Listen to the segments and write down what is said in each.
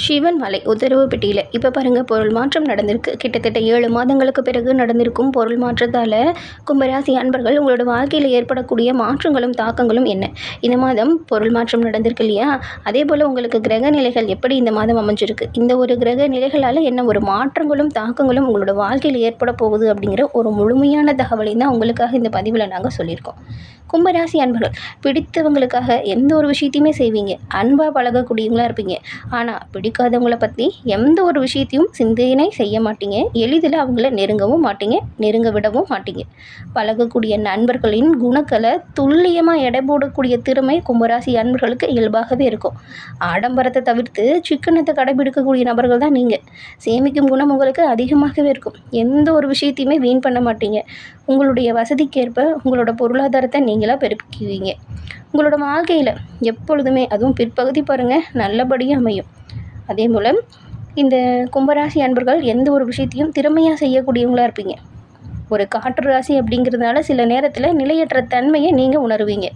சிவன் மலை உத்தரவு பெட்டியில். இப்போ பாருங்கள் பொருள் மாற்றம் நடந்திருக்கு. கிட்டத்தட்ட ஏழு மாதங்களுக்கு பிறகு நடந்திருக்கும் பொருள் மாற்றத்தால் கும்பராசி அன்பர்கள் உங்களோட வாழ்க்கையில் ஏற்படக்கூடிய மாற்றங்களும் தாக்கங்களும் என்ன? இந்த மாதம் பொருள் மாற்றம் நடந்திருக்கு இல்லையா? அதே போல் உங்களுக்கு கிரக நிலைகள் எப்படி இந்த மாதம் அமைஞ்சிருக்கு? இந்த ஒரு கிரக நிலைகளால் என்ன ஒரு மாற்றங்களும் தாக்கங்களும் உங்களோட வாழ்க்கையில் ஏற்பட போகுது அப்படிங்கிற ஒரு முழுமையான தகவலையும் தான் உங்களுக்காக இந்த பதிவில் நாங்கள் சொல்லியிருக்கோம். கும்பராசி அன்பர்கள் பிடித்தவங்களுக்காக எந்த ஒரு விஷயத்தையுமே செய்வீங்க. அன்பாக பழகக்கூடியவங்களா இருப்பீங்க. ஆனால் பிடிக்காதவங்கள பற்றி எந்த ஒரு விஷயத்தையும் சிந்தனை செய்ய மாட்டீங்க. எளிதில் அவங்கள நெருங்கவும் மாட்டீங்க நெருங்க விடவும் மாட்டீங்க. பழகக்கூடிய நண்பர்களின் குணக்களை துல்லியமாக எடை போடக்கூடிய திறமை கும்பராசி அன்பர்களுக்கு இயல்பாகவே இருக்கும். ஆடம்பரத்தை தவிர்த்து சிக்கனத்தை கடைபிடிக்கக்கூடிய நபர்கள் தான் நீங்கள் சேமிக்கும் குணம் உங்களுக்கு அதிகமாகவே இருக்கும். எந்த ஒரு விஷயத்தையுமே வீண் பண்ண மாட்டீங்க. உங்களுடைய வசதிக்கேற்ப உங்களோட பொருளாதாரத்தை நீங்களாக பெருக்கிக்குவீங்க உங்களோட வாழ்க்கையில் எப்பொழுதுமே அதுவும் பிற்பகுதி பாருங்கள் நல்லபடியாக அமையும். அதே போல் இந்த கும்பராசி அன்பர்கள் எந்த ஒரு விஷயத்தையும் திறமையாக செய்யக்கூடியவங்களாக இருப்பீங்க. ஒரு காற்று ராசி அப்படிங்கிறதுனால சில நேரத்தில் நிலையற்ற தன்மையை நீங்கள் உணருவீங்க.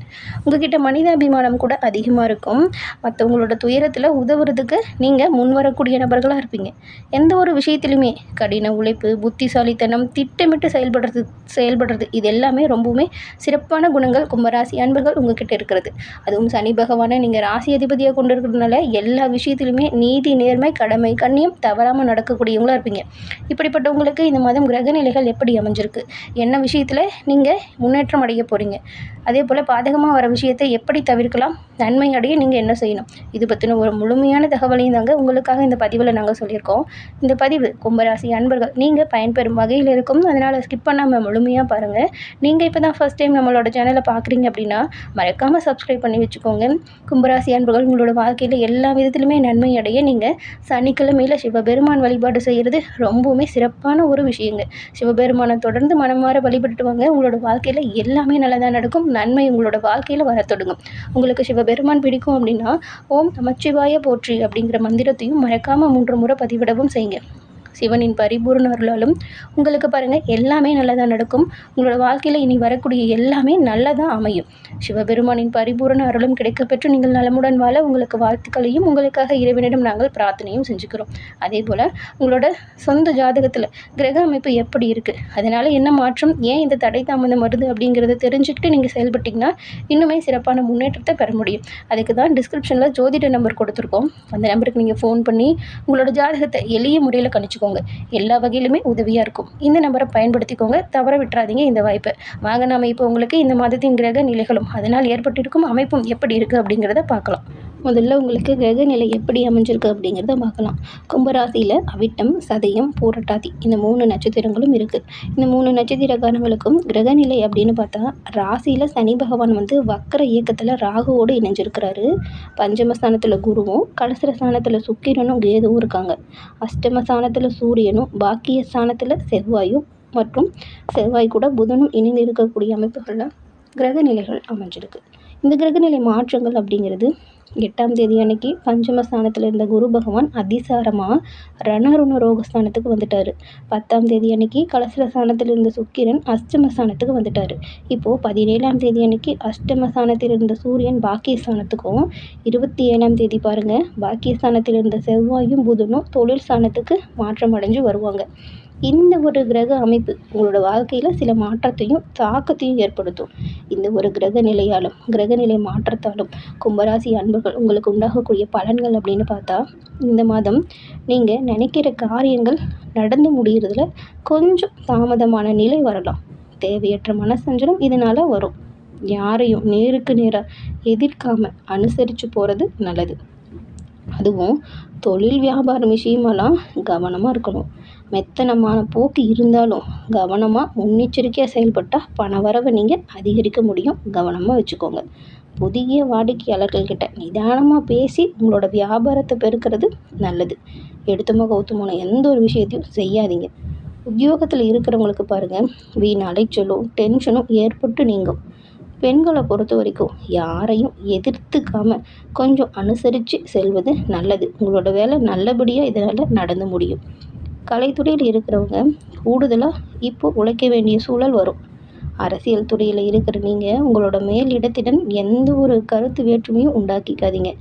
உங்ககிட்ட மனிதாபிமானம் கூட அதிகமாக இருக்கும். மற்றவங்களோட துயரத்தில் உதவுறதுக்கு நீங்கள் முன்வரக்கூடிய நபர்களாக இருப்பீங்க. எந்த ஒரு விஷயத்துலையுமே கடின உழைப்பு புத்திசாலித்தனம் திட்டமிட்டு செயல்படுறது செயல்படுறது இது எல்லாமே ரொம்பவுமே சிறப்பான குணங்கள் கும்பராசி அன்பர்கள் உங்ககிட்ட இருக்கிறது. அதுவும் சனி பகவானை நீங்கள் ராசி அதிபதியாக கொண்டு இருக்கிறதுனால எல்லா விஷயத்துலையுமே நீதி நேர்மை கடமை கண்ணியம் தவறாமல் நடக்கக்கூடியவங்களா இருப்பீங்க. இப்படிப்பட்டவங்களுக்கு இந்த மாதம் கிரகநிலைகள் எப்படி அமைஞ்சிருக்கு? என்ன விஷயத்தில் நீங்கள் முன்னேற்றம் அடைய போகிறீங்க அதே போல் பாதகமாக வர விஷயத்தை எப்படி தவிர்க்கலாம்? நன்மை அடைய நீங்கள் என்ன செய்யணும்? இது பற்றின ஒரு முழுமையான தகவலையும் தாங்க உங்களுக்காக இந்த பதிவில் நாங்கள் சொல்லியிருக்கோம். இந்த பதிவு கும்பராசி அன்பர்கள் நீங்கள் பயன்பெறும் வகையில் இருக்கும். அதனால் ஸ்கிப் பண்ணாமல் முழுமையாக பாருங்கள் நீங்கள் இப்போ தான் ஃபஸ்ட் டைம் நம்மளோட சேனலை பார்க்குறீங்க அப்படின்னா மறக்காமல் சப்ஸ்கிரைப் பண்ணி வச்சுக்கோங்க. கும்பராசி அன்பர்கள் உங்களோட வாழ்க்கையில் எல்லா விதத்திலுமே நன்மை அடைய நீங்கள் சனிக்கிழமையில் சிவபெருமான் வழிபாடு செய்கிறது ரொம்பவுமே சிறப்பான ஒரு விஷயங்க. சிவபெருமானத்தோட தொடர்ந்து மனமாற வழிபட்டு வாங்க உங்களோட வாழ்க்கையில் எல்லாமே நல்லதாக நடக்கும். நன்மை உங்களோட வாழ்க்கையில் வர தொடங்கும். உங்களுக்கு சிவபெருமான் பிடிக்கும் அப்படின்னா ஓம் நமச்சிவாய போற்றி அப்படிங்கிற மந்திரத்தையும் மறக்காமல் மூன்று முறை பதிவிடவும் செய்யுங்க. சிவனின் பரிபூர்ண அருளாலும் உங்களுக்கு பாருங்கள் எல்லாமே நல்லதாக நடக்கும். உங்களோட வாழ்க்கையில் இனி வரக்கூடிய எல்லாமே நல்லதாக அமையும். சிவபெருமானின் பரிபூரண அருளும் கிடைக்கப்பெற்று நீங்கள் நலமுடன் வாழ உங்களுக்கு வாழ்த்துக்களையும் உங்களுக்காக இறைவனிடம் நாங்கள் பிரார்த்தனையும் செஞ்சுக்கிறோம். அதே போல் உங்களோட சொந்த ஜாதகத்தில் கிரக அமைப்பு எப்படி இருக்குது அதனால் என்ன மாற்றம்? ஏன் இந்த தடை தாமதம் வருது அப்படிங்கிறத தெரிஞ்சுக்கிட்டு நீங்கள் செயல்பட்டிங்கன்னா இன்னுமே சிறப்பான முன்னேற்றத்தை பெற முடியும். அதுக்கு தான் டிஸ்கிரிப்ஷனில் ஜோதிட நம்பர் கொடுத்துருக்கோம். அந்த நம்பருக்கு நீங்கள் ஃபோன் பண்ணி உங்களோட ஜாதகத்தை எளிய முறையில் கணிச்சுக்கோங்க. எல்லா வகையிலுமே உதவியாக இருக்கும். இந்த நம்பரை பயன்படுத்திக்கோங்க. தவற விட்டுறாதீங்க இந்த வாய்ப்பை. வாங்க அமைப்பு இப்போ உங்களுக்கு இந்த மாதத்தின் கிரக நிலைகளும் அதனால் ஏற்பட்டிருக்கும் அமைப்பும் எப்படி இருக்குது அப்படிங்கிறத பார்க்கலாம். முதல்ல உங்களுக்கு கிரக நிலை எப்படி அமைஞ்சிருக்கு அப்படிங்கிறத பார்க்கலாம். கும்பராசியில் அவிட்டம் சதயம் பூரட்டாதி இந்த மூணு நட்சத்திரங்களும் இருக்குது இந்த மூணு நட்சத்திரக்காரங்களுக்கும் கிரக நிலை அப்படின்னு பார்த்தா ராசியில் சனி பகவான் வந்து வக்கர இயக்கத்தில் ராகுவோடு இணைஞ்சிருக்கிறாரு. பஞ்சமஸ்தானத்தில் குருவும் கலசர ஸ்தானத்தில் சுக்கிரனும் கேதுவும் இருக்காங்க. அஷ்டமஸ்தானத்தில் சூரியனும் பாக்கிய ஸ்தானத்தில் செவ்வாயும் மற்றும் செவ்வாய் கூட புதனும் இணைந்து இருக்கக்கூடிய அமைப்புகளில் கிரக நிலைகள் அமைஞ்சிருக்கு. இந்த கிரகநிலை மாற்றங்கள் அப்படிங்கிறது எட்டாம் தேதி அன்னைக்கு பஞ்சம ஸ்தானத்தில் இருந்த குரு பகவான் அதிசாரமாக ரணருண ரோகஸ்தானத்துக்கு வந்துட்டார். பத்தாம் தேதி அன்னைக்கு கலசர ஸ்தானத்தில் இருந்த சுக்கிரன் அஷ்டம ஸ்தானத்துக்கு வந்துட்டார். இப்போது பதினேழாம் தேதி அன்னைக்கு அஷ்டம ஸ்தானத்தில் இருந்த சூரியன் பாக்கியஸ்தானத்துக்கும் இருபத்தி ஏழாம் தேதி பாருங்கள் பாக்கியஸ்தானத்தில் இருந்த செவ்வாயும் புதனும் தொழில் ஸ்தானத்துக்கு மாற்றம் அடைஞ்சு வருவாங்க. இந்த ஒரு கிரக அமைப்பு உங்களோட வாழ்க்கையில் சில மாற்றத்தையும் தாக்கத்தையும் ஏற்படுத்தும். இந்த ஒரு கிரக நிலையாலும் கிரகநிலை மாற்றத்தாலும் கும்பராசி அன்பர்கள் உங்களுக்கு உண்டாகக்கூடிய பலன்கள் அப்படின்னு பார்த்தா இந்த மாதம் நீங்கள் நினைக்கிற காரியங்கள் நடந்து முடிகிறதுல கொஞ்சம் தாமதமான நிலை வரலாம். தேவையற்ற மனசஞ்சலம் இதனால் வரும். யாரையும் நேருக்கு நேராக எதிர்க்காம அனுசரித்து போகிறது நல்லது. அதுவும் தொழில் வியாபாரம் விஷயமெல்லாம் கவனமாக இருக்கணும். மெத்தனமான போக்கு இருந்தாலும் கவனமாக முன்னெச்சரிக்கையாக செயல்பட்டால் பண வரவை நீங்கள் அதிகரிக்க முடியும். கவனமாக வச்சுக்கோங்க. புதிய வாடிக்கையாளர்கள் கிட்ட நிதானமாக பேசி உங்களோட வியாபாரத்தை பெருக்கிறது நல்லது. எடுத்தமோ கவுத்தமோன எந்த ஒரு விஷயத்தையும் செய்யாதீங்க. உத்தியோகத்தில் இருக்கிறவங்களுக்கு பாருங்கள் வீண் அலைச்சலும் டென்ஷனும் ஏற்பட்டு நீங்கும். பெண்களை பொறுத்த வரைக்கும் யாரையும் எதிர்த்துக்காம கொஞ்சம் அனுசரித்து செல்வது நல்லது. உங்களோட வேலை நல்லபடியாக இதனால் நடந்து முடியும். கலைத்துறையில் இருக்கிறவங்க கூடுதலாக இப்போ உழைக்க வேண்டிய சூழல் வரும். அரசியல் துறையில் இருக்கிற நீங்கள் உங்களோட மேலிடத்திடம் எந்த ஒரு கருத்து வேற்றுமையும் உண்டாக்கிக்காதீங்க.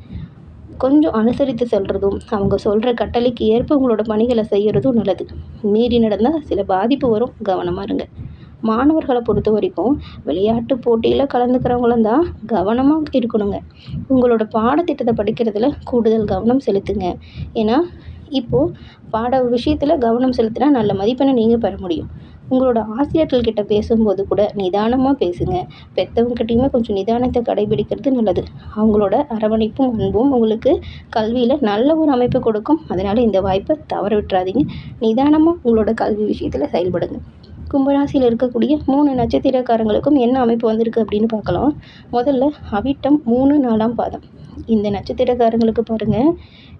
கொஞ்சம் அனுசரித்து செல்கிறதும் அவங்க சொல்கிற கட்டளைக்கு ஏற்ப உங்களோட பணிகளை செய்கிறதும் நல்லது. மீறி நடந்தால் சில பாதிப்பு வரும். கவனமாக இருங்க. மாணவர்களை பொறுத்த வரைக்கும் விளையாட்டு போட்டியில் கலந்துக்கிறவங்களும் தான் கவனமாக இருக்கணுங்க. உங்களோட பாடத்திட்டத்தை படிக்கிறதுல கூடுதல் கவனம் செலுத்துங்க. ஏன்னா இப்போது பாட விஷயத்தில் கவனம் செலுத்தினா நல்ல மதிப்பெண்ணை நீங்கள் பெற முடியும். உங்களோட ஆசிரியர்கள்கிட்ட பேசும்போது கூட நிதானமாக பேசுங்க. பெற்றவங்ககிட்டையுமே கொஞ்சம் நிதானத்தை கடைபிடிக்கிறது நல்லது. அவங்களோட அரவணைப்பும் அன்பும் உங்களுக்கு கல்வியில் நல்ல ஒரு அமைப்பு கொடுக்கும். அதனால் இந்த வாய்ப்பை தவற விட்டுறாதீங்க. நிதானமாக உங்களோட கல்வி விஷயத்தில் செயல்படுங்க. கும்பராசியில் இருக்கக்கூடிய மூணு நட்சத்திரக்காரங்களுக்கும் என்ன அமைப்பு வந்திருக்கு அப்படின்னு பார்க்கலாம். முதல்ல அவிட்டம் மூணு நாலாம் பாதம். இந்த நட்சத்திரக்காரங்களுக்கு பாருங்கள்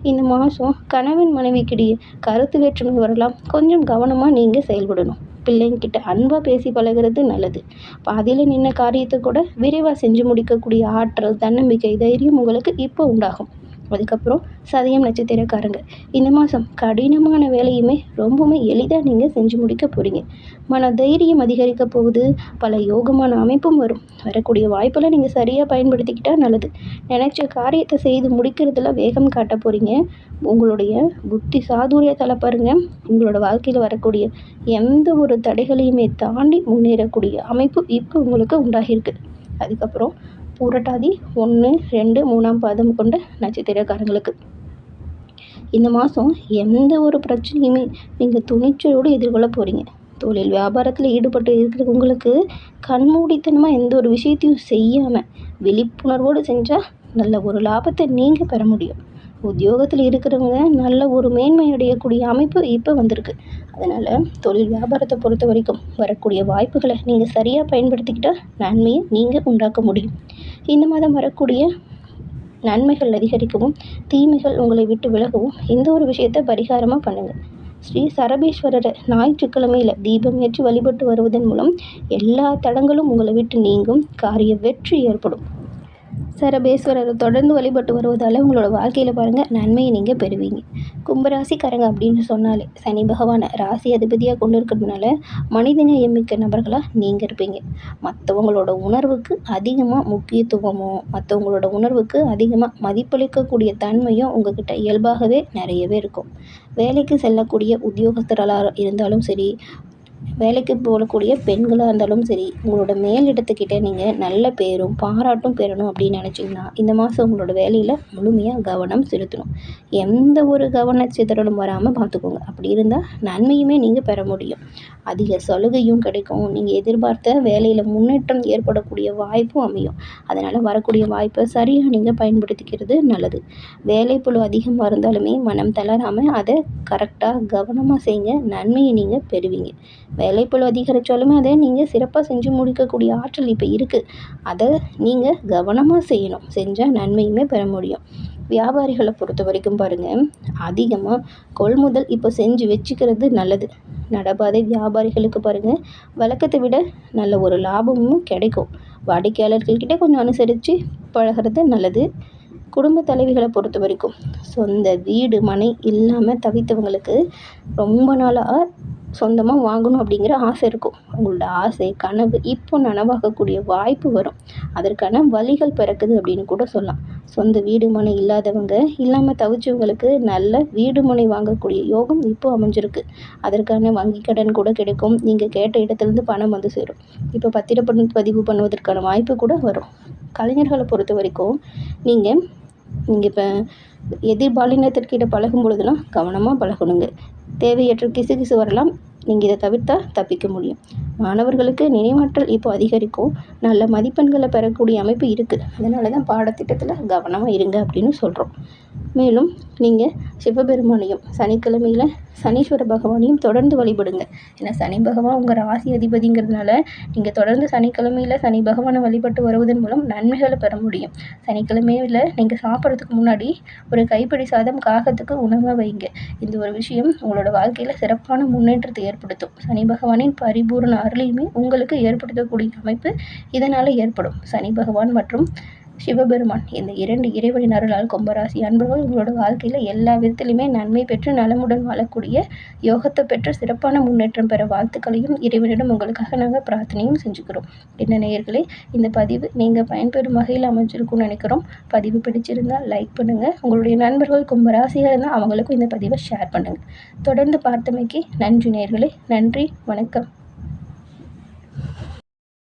இந்த மாதம் கணவன் மனைவிக்கிடையே கருத்து வேற்றுமை வரலாம். கொஞ்சம் கவனமாக நீங்கள் செயல்படணும். பிள்ளைங்கிட்ட அன்பாக பேசி பழகிறது நல்லது. பாதியில் நின்ன காரியத்தை கூட விரைவாக செஞ்சு முடிக்கக்கூடிய ஆற்றல் தன்னம்பிக்கை தைரியம் உங்களுக்கு இப்போ உண்டாகும். அதுக்கப்புறம் சதயம் நட்சத்திரக்காரங்க. இந்த மாதம் கடினமான வேலையுமே ரொம்பவுமே எளிதாக நீங்கள் செஞ்சு முடிக்க போகிறீங்க மன தைரியம் அதிகரிக்க போகுது. பல யோகமான அமைப்பும் வரும். வரக்கூடிய வாய்ப்பெல்லாம் நீங்கள் சரியாக பயன்படுத்திக்கிட்டால் நல்லது. நினச்ச காரியத்தை செய்து முடிக்கிறதுல வேகம் காட்ட போகிறீங்க உங்களுடைய புத்தி சாதுரியத்தில் பாருங்கள் உங்களோட வாழ்க்கையில் வரக்கூடிய எந்த ஒரு தடைகளையுமே தாண்டி முன்னேறக்கூடிய அமைப்பு இப்போ உங்களுக்கு உண்டாகியிருக்கு. அதுக்கப்புறம் புரட்டாதி ஒன்று ரெண்டு மூணாம் பாதம் கொண்ட நட்சத்திரக்காரங்களுக்கு. இந்த மாதம் எந்த ஒரு பிரச்சனையுமே நீங்கள் துணிச்சலோடு எதிர்கொள்ள போகிறீங்க தொழில் வியாபாரத்தில் ஈடுபட்டு இருக்கிற உங்களுக்கு கண்மூடித்தனமாக எந்த ஒரு விஷயத்தையும் செய்யாமல் விழிப்புணர்வோடு செஞ்சால் நல்ல ஒரு லாபத்தை நீங்கள் பெற முடியும். உத்தியோகத்தில் இருக்கிறவங்க நல்ல ஒரு மேன்மை அடையக்கூடிய அமைப்பு இப்போ வந்திருக்கு. அதனால் தொழில் வியாபாரத்தை பொறுத்த வரைக்கும் வரக்கூடிய வாய்ப்புகளை நீங்கள் சரியாக பயன்படுத்திக்கிட்டால் நன்மையை நீங்கள் உண்டாக்க முடியும். இந்த மாதம் வரக்கூடிய நன்மைகள் அதிகரிக்கவும் தீமைகள் உங்களை விட்டு விலகவும் இந்த ஒரு விஷயத்தை பரிகாரமாக பண்ணுங்கள் ஸ்ரீ சரபேஸ்வரரை ஞாயிற்றுக்கிழமையில் தீபம் ஏற்றி வழிபட்டு வருவதன் மூலம் எல்லா தடங்களும் உங்களை விட்டு நீங்கும் காரிய வெற்றி ஏற்படும். சரபேஸ்வரரை தொடர்ந்து வழிபட்டு வருவதால் உங்களோட வாழ்க்கையில் பாருங்கள் நன்மையை நீங்கள் பெறுவீங்க. கும்பராசிக்காரங்க அப்படின்னு சொன்னாலே சனி பகவானை ராசி அதிபதியாக கொண்டு இருக்கிறதுனால மனிதநேயமிக்க நபர்களாக நீங்கள் இருப்பீங்க. மற்றவங்களோட உணர்வுக்கு அதிகமாக முக்கியத்துவமும் மற்றவங்களோட உணர்வுக்கு அதிகமாக மதிப்பளிக்கக்கூடிய தன்மையும் உங்ககிட்ட இயல்பாகவே நிறையவே இருக்கும். வேலைக்கு செல்லக்கூடிய உத்தியோகஸ்தர்களாக இருந்தாலும் சரி வேலைக்கு போகக்கூடிய பெண்களாக இருந்தாலும் சரி உங்களோட மேலிடத்துக்கிட்ட நீங்கள் நல்ல பேரும் பாராட்டும் பெறணும் அப்படின்னு நினச்சிங்கன்னா இந்த மாதம் உங்களோட வேலையில் முழுமையாக கவனம் செலுத்தணும். எந்த ஒரு கவன சிதறலும் வராமல் பார்த்துக்கோங்க அப்படி இருந்தால் நன்மையுமே நீங்கள் பெற முடியும். அதிக சலுகையும் கிடைக்கும். நீங்கள் எதிர்பார்த்த வேலையில் முன்னேற்றம் ஏற்படக்கூடிய வாய்ப்பும் அமையும். அதனால் வரக்கூடிய வாய்ப்பை சரியாக நீங்கள் பயன்படுத்திக்கிறது நல்லது. வேலைப்பளு அதிகமாக இருந்தாலுமே மனம் தளராமல் அதை கரெக்டாக கவனமாக செய்யுங்க நன்மையை நீங்கள் பெறுவீங்க. வேலைப்பளு அதிகரித்தாலுமே அதை நீங்கள் சிறப்பாக செஞ்சு முடிக்கக்கூடிய ஆற்றல் இப்போ இருக்குது அதை நீங்கள் கவனமாக செய்யணும். செஞ்சால் நன்மையுமே பெற முடியும். வியாபாரிகளை பொறுத்த வரைக்கும் பாருங்கள் அதிகமாக கொள்முதல் இப்போ செஞ்சு வச்சுக்கிறது நல்லது. நடப்பாதை வியாபாரிகளுக்கு பாருங்கள் வழக்கத்தை விட நல்ல ஒரு லாபமும் கிடைக்கும். வாடிக்கையாளர்கள்கிட்ட கொஞ்சம் அனுசரித்து பழகிறது நல்லது. குடும்ப தலைவிகளை பொறுத்த வரைக்கும் சொந்த வீடு மனை இல்லாமல் தவித்தவங்களுக்கு ரொம்ப நாளாக சொந்தமாக வாங்கணும் அப்படிங்கிற ஆசை இருக்கும். அவங்களோட ஆசை கனவு இப்போ நனவாகக்கூடிய வாய்ப்பு வரும். அதற்கான வழிகள் பிறக்குது அப்படின்னு கூட சொல்லலாம். சொந்த வீடு மனை இல்லாதவங்க இல்லாமல் தவிச்சவங்களுக்கு நல்ல வீடு மனை வாங்கக்கூடிய யோகம் இப்போ அமைஞ்சிருக்கு. அதற்கான வங்கி கடன் கூட கிடைக்கும். நீங்கள் கேட்ட இடத்துலேருந்து பணம் வந்து சேரும். இப்போ பத்திரப்பதிவு பதிவு பண்ணுவதற்கான வாய்ப்பு கூட வரும். கலைஞர்களை பொறுத்த வரைக்கும் நீங்கள் நீங்கள் இப்போ எதிர்பாலினத்திற்கிட்ட பழகும் பொழுதுலாம் கவனமாக பழகணுங்க. தேவையற்ற கிசுகிசு வரலாம். நீங்கள் இதை தவிர்த்தா தப்பிக்க முடியும். மாணவர்களுக்கு நினைவாற்றல் இப்போ அதிகரிக்கும். நல்ல மதிப்பெண்களை பெறக்கூடிய அமைப்பு இருக்குது அதனால தான் பாடத்திட்டத்தில் கவனமாக இருங்க அப்படின்னு சொல்கிறோம் மேலும் நீங்கள் சிவபெருமானையும் சனிக்கிழமையில் சனீஸ்வர பகவானையும் தொடர்ந்து வழிபடுங்க. ஏன்னா சனி பகவான் உங்கள் ராசி அதிபதிங்கிறதுனால நீங்கள் தொடர்ந்து சனிக்கிழமையில் சனி பகவானை வழிபட்டு வருவதன் மூலம் நன்மைகளை பெற முடியும். சனிக்கிழமையில் நீங்கள் சாப்பிட்றதுக்கு முன்னாடி ஒரு கைப்பிடி சாதம் காகத்துக்கு உணவாக வைங்க. இந்த ஒரு விஷயம் உங்களோட வாழ்க்கையில் சிறப்பான முன்னேற்றத்தை ஏற்படுத்தும். சனி பகவானின் பரிபூர்ண அருளையுமே உங்களுக்கு ஏற்படுத்தக்கூடிய அமைப்பு இதனால் ஏற்படும். சனி பகவான் மற்றும் சிவபெருமான். இந்த இரண்டு இறைவனின் அருளால் கும்பராசி அன்பர்கள் உங்களோட வாழ்க்கையில் எல்லா விதத்திலுமே நன்மை பெற்று நலமுடன் வாழக்கூடிய யோகத்தை பெற்று சிறப்பான முன்னேற்றம் பெற வாழ்த்துக்களையும் இறைவனிடம் உங்களுக்காக நாங்கள் பிரார்த்தனையும் செஞ்சுக்கிறோம். என்ன நேயர்களே இந்த பதிவு நீங்கள் பயன்பெறும் வகையில் அமைஞ்சிருக்கும்னு நினைக்கிறோம். பதிவு பிடிச்சிருந்தால் லைக் பண்ணுங்கள் உங்களுடைய நண்பர்கள் கும்பராசியாக இருந்தால் அவங்களுக்கும் இந்த பதிவை ஷேர் பண்ணுங்கள் தொடர்ந்து பார்த்தமைக்கு நன்றி நேயர்களே. நன்றி வணக்கம்.